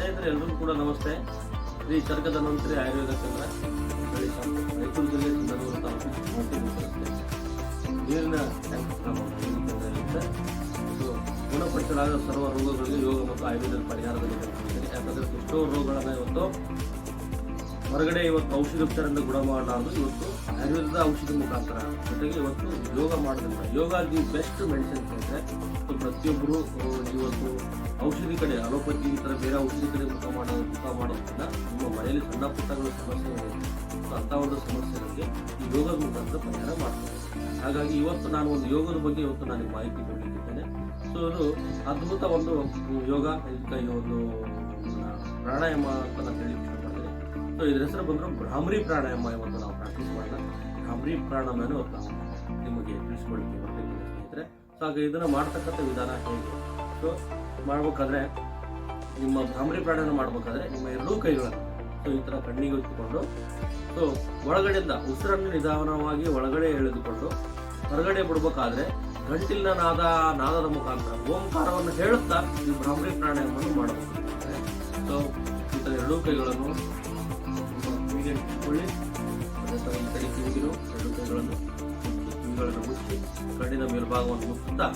ಸ್ನೇಹಿತರೆ, ಎಲ್ರಿಗೂ ಕೂಡ ನಮಸ್ತೆ. ಶ್ರೀ ಚರ್ಕದ ಮಂತ್ರಿ ಆಯುರ್ವೇದ ಕೇಂದ್ರ. ರಾಯಚೂರು ಜಿಲ್ಲೆ ಸಿಂಧನೂರು ತಾಲೂಕು ನೀರಿನ ಗುಣಪಡಿಸಲಾದ ಸರ್ವ ರೋಗಗಳಿಗೆ ಯೋಗ ಮತ್ತು ಆಯುರ್ವೇದ ಪರಿಹಾರದಲ್ಲಿ ಯಾಕಂದರೆ ಎಷ್ಟೋ ರೋಗಗಳನ್ನು ಇವತ್ತು ಹೊರಗಡೆ ಇವತ್ತು ಔಷಧೋಪಚಾರದಿಂದ ಗುಣ ಮಾಡಲಾರ್ದು. ಇವತ್ತು ಆಯುರ್ವೇದದ ಔಷಧಿ ಮುಖಾಂತರ. ಜೊತೆಗೆ ಇವತ್ತು ಯೋಗ ಮಾಡೋದ್ರಿಂದ. ಯೋಗ ದಿ ಬೆಸ್ಟ್ ಮೆಡಿಸಿನ್ ಅಂದರೆ ಪ್ರತಿಯೊಬ್ಬರು ಇವತ್ತು ಔಷಧಿ ಕಡೆ, ಅಲೋಪತಿ ಈ ಥರ ಬೇರೆ ಔಷಧಿ ಕಡೆ ಮುಖ ಮಾಡೋ, ಮುಖ ಮಾಡೋದ್ರಿಂದ ನಿಮ್ಮ ಮನೆಯಲ್ಲಿ ಸಣ್ಣ ಪುಟ್ಟಗಳ ಸಮಸ್ಯೆ ಅಂಥ ಒಂದು ಸಮಸ್ಯೆಗಳಿಗೆ ಈ ಯೋಗದ ಮುಖಾಂತರ ಪರಿಹಾರ ಮಾಡ್ತಾರೆ. ಹಾಗಾಗಿ ಇವತ್ತು ನಾನು ಒಂದು ಯೋಗದ ಬಗ್ಗೆ ಇವತ್ತು ನಾನು ಮಾಹಿತಿ ಕೊಡಲಿಕ್ಕಿದ್ದೇನೆ. ಸೊ ಅದು ಅದ್ಭುತ ಒಂದು ಯೋಗ ಇದಕ್ಕೆ ಒಂದು ಪ್ರಾಣಾಯಾಮ ಅಂತ ನಾನು ಹೇಳಿ ಸೊ ಇದ್ರ ಹೆಸರು ಬಂದ್ರೆ ಭ್ರಾಮರಿ ಪ್ರಾಣಾಯಾಮ ಇವತ್ತು ನಾವು ಪ್ರಾಕ್ಟೀಸ್ ಮಾಡೋಣ. ಭ್ರಾಮರಿ ಪ್ರಾಣಾಯಾಮನೂ ಇವತ್ತು ನಾವು ನಿಮಗೆ ತಿಳಿಸ್ಕೊಳ್ಳಿ ಸ್ನೇಹಿತರೆ. ಸೊ ಹಾಗೆ ಇದನ್ನ ಮಾಡ್ತಕ್ಕಂಥ ವಿಧಾನ ಹೇಗೆ? ಸೊ ಮಾಡ್ಬೇಕಾದ್ರೆ ನಿಮ್ಮ ಭ್ರಾಮರಿ ಪ್ರಾಣಾಯಾಮ ಮಾಡ್ಬೇಕಾದ್ರೆ ನಿಮ್ಮ ಎರಡೂ ಕೈಗಳನ್ನು ಸೊ ಈ ತರ ಕಣ್ಣಿಗೆ ಹೊತ್ತುಕೊಂಡು ಸೊ ಒಳಗಡೆಯಿಂದ ಉಸಿರನ್ನು ನಿಧಾನವಾಗಿ ಒಳಗಡೆ ಎಳೆದುಕೊಂಡು, ಹೊರಗಡೆ ಬಿಡ್ಬೇಕಾದ್ರೆ ಗಂಟಿಲ್ಲ ನಾದ, ನಾದದ ಮುಖಾಂತರ ಓಂಕಾರವನ್ನು ಹೇಳುತ್ತಾ ನೀವು ಭ್ರಾಮರಿ ಪ್ರಾಣಾಯಾಮವನ್ನು ಮಾಡಬೇಕು. ಸೊ ಈ ಥರ ಎರಡೂ ಕೈಗಳನ್ನು ಹೀಗೆ ಇಟ್ಕೊಳ್ಳಿ ಸರಿ ಕಿವಿಗಿರು ಎರಡು ಕೈಗಳನ್ನು ಕಿವಿಗಳನ್ನು ಮುಚ್ಚಿ ಕಣ್ಣಿನ ಮೇಲ್ಭಾಗವನ್ನು ಮುಚ್ಚುತ್ತಾ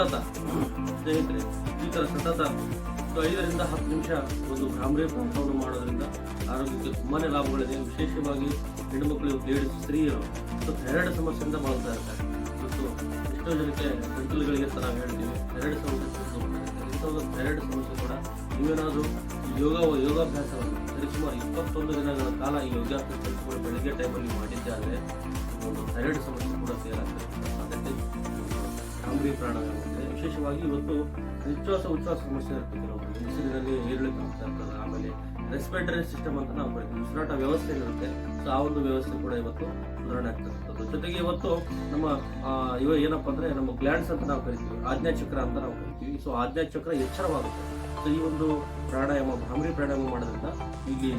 ಸತತ ಸ್ನೇಹಿತರೆ, ಈ ಥರ ಸತತ ಐದರಿಂದ ಹತ್ತು ನಿಮಿಷ ಒಂದು ಭ್ರಾಮರಿ ಪ್ರಾಣಾಯಾಮವನ್ನು ಮಾಡೋದ್ರಿಂದ ಆರೋಗ್ಯಕ್ಕೆ ತುಂಬಾ ಲಾಭಗಳಿದೆ. ವಿಶೇಷವಾಗಿ ಹೆಣ್ಣುಮಕ್ಕಳು ಲೇಡೀಸ್ ಸ್ತ್ರೀಯರು ಸೊ ಥೈರಾಯ್ಡ್ ಸಮಸ್ಯೆಯಿಂದ ಬಳಲ್ತಾ ಇರ್ತಾರೆ. ಮತ್ತು ಎಷ್ಟೋ ಜನಕ್ಕೆ ಗಂಟಲುಗಳಿಗೆ ಅಂತ ನಾವು ಹೇಳ್ತೀವಿ, ಎರಡು ಸಮಸ್ಯೆ ಇಂಥ ಒಂದು ಥೈರಾಯ್ಡ್ ಸಮಸ್ಯೆ ಕೂಡ ನೀವೇನಾದರೂ ಯೋಗ, ಯೋಗಾಭ್ಯಾಸವನ್ನು ಸರಿಸುಮಾರು ಇಪ್ಪತ್ತೊಂದು ದಿನಗಳ ಕಾಲ ಈ ಯೋಗಾಭ್ಯಾಸ ಕಲಿಸ್ಕೊಂಡು ಬೆಳಗ್ಗೆ ಟೈಮಲ್ಲಿ ಮಾಡಿದ್ದೆ ಆದರೆ, ಒಂದು ಥೈರಾಯ್ಡ್ ಸಮಸ್ಯೆ ಕೂಡ ಸೇರಾಗ್ತದೆ ಅದಕ್ಕೆ ಕಾಂಬ್ರಿ ಪ್ರಾಣಗಳಾಗುತ್ತೆ ವಿಶೇಷವಾಗಿ ಇವತ್ತು ಉಚ್ಛ್ವಾಸ ಉಚ್ಛ್ವಾಸ ಸಮಸ್ಯೆ ಇರ್ತದೆ ಕೆಲವೊಬ್ಬರಿಗೆ ಉಸಿರಿನಲ್ಲಿ ಏರಿಳಿತ ಆಗ್ತಾ ಇರ್ತದೆ. ಆಮೇಲೆ ರೆಸ್ಪಿರೇಟರಿ ಸಿಸ್ಟಮ್ ಅಂತ ನಾವು ಕರಿತೀವಿ ಉಸಿರಾಟ ವ್ಯವಸ್ಥೆ ಇರುತ್ತೆ. ಸೊ ಆ ಒಂದು ವ್ಯವಸ್ಥೆ ಕೂಡ ಇವತ್ತು ಸುಧಾರಣೆ ಆಗ್ತಕ್ಕಂಥದ್ದು ಜೊತೆಗೆ ಇವತ್ತು ನಮ್ಮ ಇವ ಏನಪ್ಪ ಅಂದ್ರೆ ನಮ್ಮ ಗ್ಲ್ಯಾಂಡ್ಸ್ ಅಂತ ನಾವು ಕರಿತೀವಿ. ಆಜ್ಞಾ ಚಕ್ರ ಅಂತ ನಾವು ಕರಿತೀವಿ. ಸೊ ಆಜ್ಞಾ ಚಕ್ರ ಎಚ್ಚರವಾಗುತ್ತೆ. ಸೊ ಈ ಒಂದು ಪ್ರಾಣಾಯಾಮ ಭ್ರಮರಿ ಪ್ರಾಣಾಯಾಮ ಮಾಡೋದ್ರಿಂದ ಇಲ್ಲಿ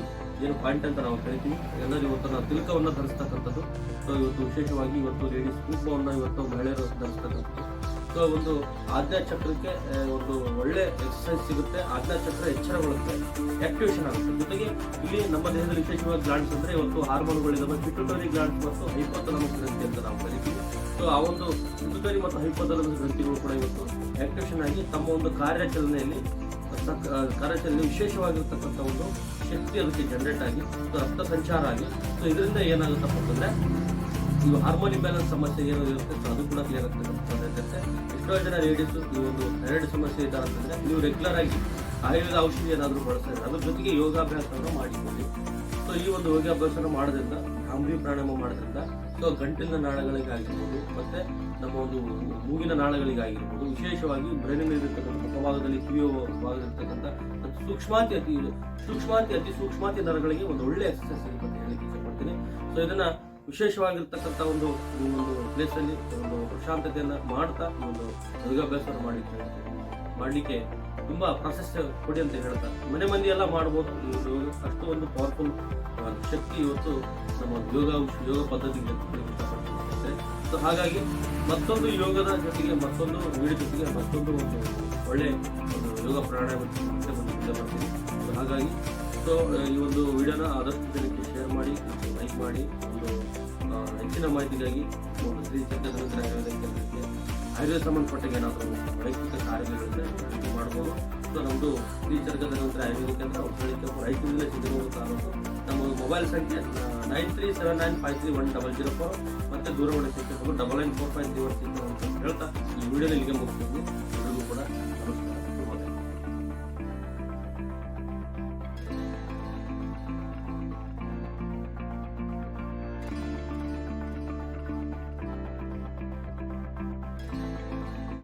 ಏನು ಪಾಯಿಂಟ್ ಅಂತ ನಾವು ಕರಿತೀವಿ. ಎಲ್ಲರೂ ಇವತ್ತು ನಾವು ತಿಲಕವನ್ನು ಧರಿಸ್ತಕ್ಕಂಥದ್ದು. ಸೊ ಇವತ್ತು ವಿಶೇಷವಾಗಿ ಇವತ್ತು ಲೇಡೀಸ್ ಕುಂಕುಮವನ್ನು ಇವತ್ತು ಮಹಿಳೆಯರು ಧರಿಸ್ತಕ್ಕಂಥದ್ದು. ಸೊ ಒಂದು ಆಜ್ಞಾ ಚಕ್ರಕ್ಕೆ ಒಂದು ಒಳ್ಳೆ ಎಕ್ಸಸೈಸ್ ಸಿಗುತ್ತೆ. ಆಜ್ಞಾ ಚಕ್ರ ಎಚ್ಚರಗೊಳ್ಳುತ್ತೆ ಆಕ್ಟಿವೇಶನ್ ಆಗುತ್ತೆ. ಜೊತೆಗೆ ಇಲ್ಲಿ ನಮ್ಮ ದೇಹದಲ್ಲಿ ವಿಶೇಷವಾಗಿ ಗ್ಲಾಂಡ್ಸ್ ಅಂದರೆ ಇವತ್ತು ಹಾರ್ಮೋನ್ಗಳಿದ್ದಾವೆ ಪಿಟ್ಯುಟರಿ ಗ್ಲಾಂಡ್ಸ್ ಮತ್ತು ಹೈಪೋಥಲಮಸ್ ಗ್ರಂಥಿ ಅಂತ ನಾವು ಕರಿತೀವಿ. ಸೊ ಆ ಒಂದು ಪಿಟ್ಯುಟರಿ ಮತ್ತು ಹೈಪೋಥಲಮಸ್ ಗ್ರಂಥಿಗಳು ಕೂಡ ಇವತ್ತು ಆಕ್ಟಿವೇಶನ್ ಆಗಿ ತಮ್ಮ ಒಂದು ಕಾರ್ಯಾಚರಣೆಯಲ್ಲಿ ಕಾರ್ಯಾಚರಣೆ ವಿಶೇಷವಾಗಿರ್ತಕ್ಕಂಥ ಒಂದು ಶಕ್ತಿ ಅದಕ್ಕೆ ಜನರೇಟ್ ಆಗಿ ರಕ್ತ ಸಂಚಾರ ಆಗಿ ಸೊ ಇದರಿಂದ ಏನಾಗುತ್ತಪ್ಪ ಅಂತಂದರೆ ಇದು ಹಾರ್ಮೋನ್ ಬ್ಯಾಲೆನ್ಸ್ ಸಮಸ್ಯೆ ಏನೋ ಇರುತ್ತೆ ಸೊ ಅದು ಕೂಡ ಕ್ಲಿಯರ್ ಆಗ್ತಕ್ಕಂಥ ಇರುತ್ತೆ ಎಷ್ಟೋ ಜನ ಲೇಡೀಸ್ ಈ ಒಂದು ಎರಡು ಸಮಸ್ಯೆ ಇದ್ದಾರೆ ಅಂತಂದ್ರೆ ನೀವು ರೆಗ್ಯುಲರ್ ಆಗಿ ಆಯುರ್ವೇದ ಔಷಧಿ ಏನಾದರೂ ಬಳಸ್ತಾರೆ ಅದ್ರ ಜೊತೆಗೆ ಯೋಗಾಭ್ಯಾಸವನ್ನು ಮಾಡಿಕೊಳ್ಳಿ. ಸೊ ಈ ಒಂದು ಯೋಗಾಭ್ಯಾಸನ ಮಾಡೋದ್ರಿಂದ ಭ್ರಾಮರಿ ಪ್ರಾಣಾಯಾಮ ಮಾಡೋದ್ರಿಂದ ಸೊ ಗಂಟಲಿನ ನಾಳಗಳಿಗಾಗಿರ್ಬೋದು, ಮತ್ತೆ ನಮ್ಮ ಒಂದು ಮೂಗಿನ ನಾಳಗಳಿಗಾಗಿರ್ಬೋದು, ವಿಶೇಷವಾಗಿ ಬ್ರೈನಲ್ಲಿ ಇರತಕ್ಕಂಥ ಮುಖಭಾಗದಲ್ಲಿ ಕಿವಿಯ ಭಾಗದಲ್ಲಿರ್ತಕ್ಕಂಥ ಸೂಕ್ಷ್ಮಾತಿ ಅತಿ ಸೂಕ್ಷ್ಮಾತಿ ಅತಿ ಸೂಕ್ಷ್ಮಾತಿ ನರಗಳಿಗೆ ಒಂದು ಒಳ್ಳೆ ಎಕ್ಸಸೈಸ್ ಅಂತ ಹೇಳಿ ಇಷ್ಟಪಡ್ತೀನಿ ಸೊ ಇದನ್ನ ವಿಶೇಷವಾಗಿರ್ತಕ್ಕಂಥ ಒಂದು ಈ ಒಂದು ಪ್ಲೇಸಲ್ಲಿ ಒಂದು ಪ್ರಶಾಂತತೆಯನ್ನು ಮಾಡ್ತಾ ಒಂದು ಯೋಗಾಭ್ಯಾಸವನ್ನು ಹೇಳ್ತೀನಿ ಮಾಡಲಿಕ್ಕೆ ತುಂಬಾ ಪ್ರಾಶಸ್ತ್ಯ ಕೊಡಿ ಅಂತ ಹೇಳ್ತಾ. ಮನೆ ಮಂದಿ ಎಲ್ಲ ಮಾಡ್ಬೋದು. ಅಷ್ಟು ಒಂದು ಪವರ್ಫುಲ್ ಶಕ್ತಿ ಇವತ್ತು ನಮ್ಮ ಯೋಗ ಯೋಗ ಪದ್ಧತಿಗೆ ಸೊ ಹಾಗಾಗಿ ಮತ್ತೊಂದು ಯೋಗದ ಜೊತೆಗೆ ಮತ್ತೊಂದು ವೀಡಿಯೋ ಜೊತೆಗೆ ಮತ್ತೊಂದು ಒಂದು ಒಳ್ಳೆ ಒಂದು ಯೋಗ ಪ್ರಾಣಾಯಾಮ ಬರ್ತೀನಿ ಸೊ ಹಾಗಾಗಿ ಸೊ ಈ ಒಂದು ವಿಡಿಯೋನ ಆದಷ್ಟು ಜನಕ್ಕೆ ಶೇರ್ ಮಾಡಿ ಲೈಕ್ ಮಾಡಿ, ಒಂದು ಹೆಚ್ಚಿನ ಮಾಹಿತಿಗಾಗಿ ಶ್ರೀ ಚಂದ್ರಚಂದ್ರ ಆಯುರ್ವೇದ ಕೇಂದ್ರಕ್ಕೆ ಆಯುರ್ವೇದ ಸಂಬಂಧಪಟ್ಟ ಏನಾದರೂ ವೈಯಕ್ತಿಕ ಕಾರ್ಯಗಳಿದ್ರೆ ಮಾಡ್ಬೋದು. ಸೊ ನಮ್ಮದು ಶ್ರೀ ಚರ್ಗದ ನಂತರ ಆಯುರ್ವೇದಿಕ್ ಕೇಂದ್ರ ಔಷಧಿಕ ರೈತರಿಂದ ಸಿದ್ಧಗಂಗಾ ತಾಲೂಕು ನಮ್ಮ ಮೊಬೈಲ್ ಸಂಖ್ಯೆ nine three seven nine five three one double zero four ಮತ್ತು ದೂರವಾಣಿ ಸಂಖ್ಯೆ double nine four five three one six ಅಂತ ಹೇಳ್ತಾ ಈ ವಿಡಿಯೋದಲ್ಲಿ ಇಲ್ಲಿಗೆ ಮುಗಿಸ್ತೀನಿ.